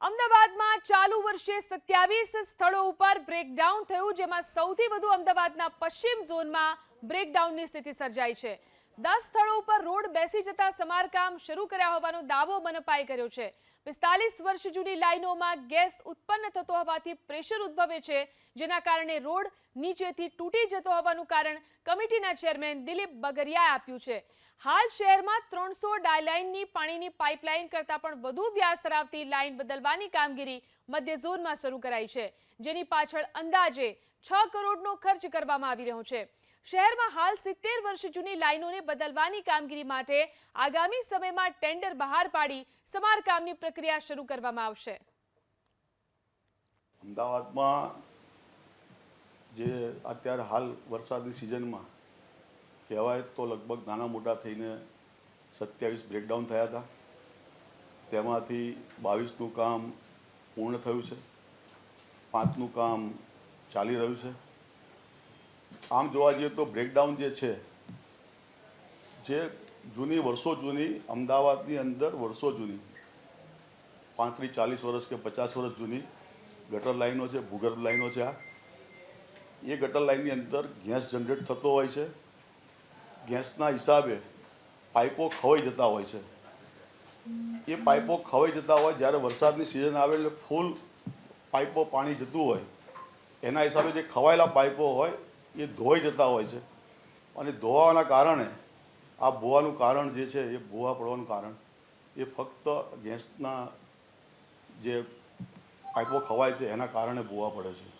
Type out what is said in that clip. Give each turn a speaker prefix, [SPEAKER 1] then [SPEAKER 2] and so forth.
[SPEAKER 1] અમદાવાદમાં ચાલુ વર્ષે સત્યાવીસ સ્થળો ઉપર બ્રેકડાઉન થયું, જેમાં સૌથી વધુ અમદાવાદના પશ્ચિમ ઝોનમાં બ્રેકડાઉનની સ્થિતિ સર્જાઈ છે. દસ સ્થળો ઉપર રોડ બેસી જતા સમારકામ શરૂ કર્યા હોવાનો દાવો મનપાએ કર્યો છે. પિસ્તાલીસ વર્ષ જૂની લાઈનોમાં ગેસ ઉત્પન્ન થતો હોવાથી પ્રેશર ઉદ્ભવે છે, જેના કારણે રોડ નીચેથી તૂટી જતો હોવાનું કારણ કમિટીના ચેરમેન દિલીપ બગરિયાએ આપ્યું છે. હાલ શહેરમાં ત્રણસો ડાયલાઇનની પાણીની પાઇપલાઇન કરતાં પણ વધુ વ્યાસ ધરાવતી લાઇન બદલવાની કામગીરી મધ્ય ઝોનમાં શરૂ કરાઈ છે, જેની પાછળ અંદાજે છ કરોડનો ખર્ચ કરવામાં આવી રહ્યો છે. શહેરમાં હાલ સિત્તેર વર્ષ જૂની લાઇનોને બદલવાની કામગીરી માટે આગામી સમયમાં ટેન્ડર બહાર પાડી સમારકામની પ્રક્રિયા શરૂ કરવામાં આવશે.
[SPEAKER 2] અમદાવાદમાં જે અત્યારે હાલ વરસાદની સિઝનમાં કહેવાય તો લગભગ નાના મોટા થઈને સત્યાવીસ બ્રેકડાઉન થયા હતા. તેમાંથી બાવીસનું કામ પૂર્ણ થયું છે. પાંચનું કામ ચાલી રહ્યું છે. આમ જોવા જઈએ તો બ્રેકડાઉન જે છે, જે જૂની વર્ષો જૂની, અમદાવાદની અંદર વર્ષો જૂની, પાંત્રીસ, ચાલીસ વર્ષ કે પચાસ વર્ષ જૂની ગટર લાઈનો છે, ભૂગર્ભ લાઈનો છે આ. એ ગટર લાઈનની અંદર ગેસ જનરેટ થતો હોય છે. ગેસના હિસાબે પાઇપો ખવાઈ જતા હોય છે. એ પાઇપો ખવાઈ જતા હોય જ્યારે વરસાદની સિઝન આવે એટલે ફૂલ પાઇપો પાણી જતું હોય. એના હિસાબે જે ખવાયેલા પાઇપો હોય એ ધોવાઈ જતા હોય છે. અને ધોવાના કારણે આ ભૂવાનું કારણ જે છે, એ ભૂવા પડવાનું કારણ. એ ફક્ત ગેસના જે પાઇપો ખવાય છે, એના કારણે ભૂવા પડે છે.